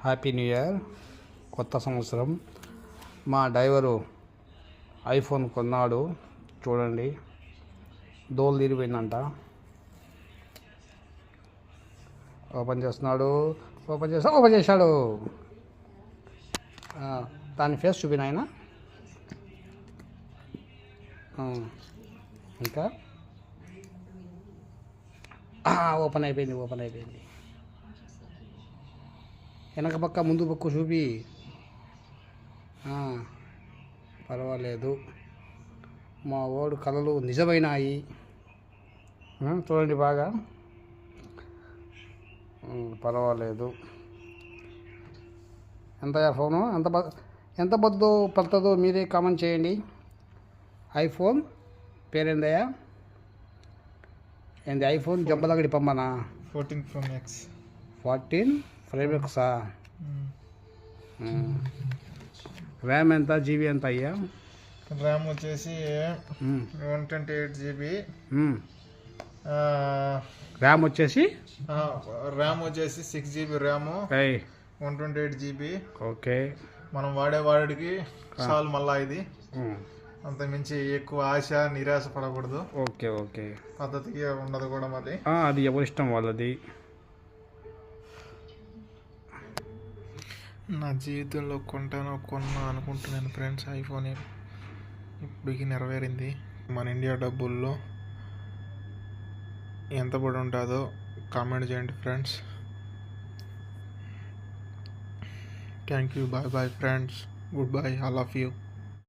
Happy new year. కొత్త సంవత్సరం. మా డ్రైవరు ఐఫోన్ కొన్నాడు. చూడండి. దోలు తీరిపోయిందంట. ఓపెన్ చేస్తున్నాడు. ఓపెన్ చేస్తా ఓపెన్ చేశాడు. దాని ఫేస్ చూపిన ఆయన? ఇంకా? ఓపెన్ అయిపోయింది ఓపెన్ అయిపోయింది. వెనక పక్క ముందు పక్క చూపి. పర్వాలేదు. మా ఓడు కళలు నిజమైనాయి. చూడండి బాగా. పర్వాలేదు. ఎంత ఫోను? ఎంత ఎంత బద్దు పడుతుందో మీరే కామెంట్ చేయండి. ఐఫోన్ పేరేందయ్యా? ఏంది ఐఫోన్ జబ్బలగడి పంపనా? Fourteen pro max. ఫార్టీన్ ఎక్సా ర్యామ్ ఎంత? జీబీ ఎంత అయ్యా? ర్యామ్ వచ్చేసి one twenty eight GB. RAM వచ్చేసి? ర్యామ్ వచ్చేసి six GB RAM one twenty eight GB. Okay. మనం వాడే వాడికి చాలు మళ్ళా ఇది. అంత మించి ఎక్కువ ఆశ నిరాశ పడకూడదు. Okay okay. పద్ధతికి ఉండదు కూడా ఆ, అది ఎవరి ఇష్టం వాళ్ళది? నా జీవితంలో కొంటానో కొన్నా అనుకుంటున్నాను ఫ్రెండ్స్ ఐఫోన్ ఇప్పటికి నెరవేరింది. మన ఇండియా డబ్బుల్లో ఎంత పడి ఉంటుందో కామెంట్ చేయండి friends. Thank you bye bye friends good bye I love you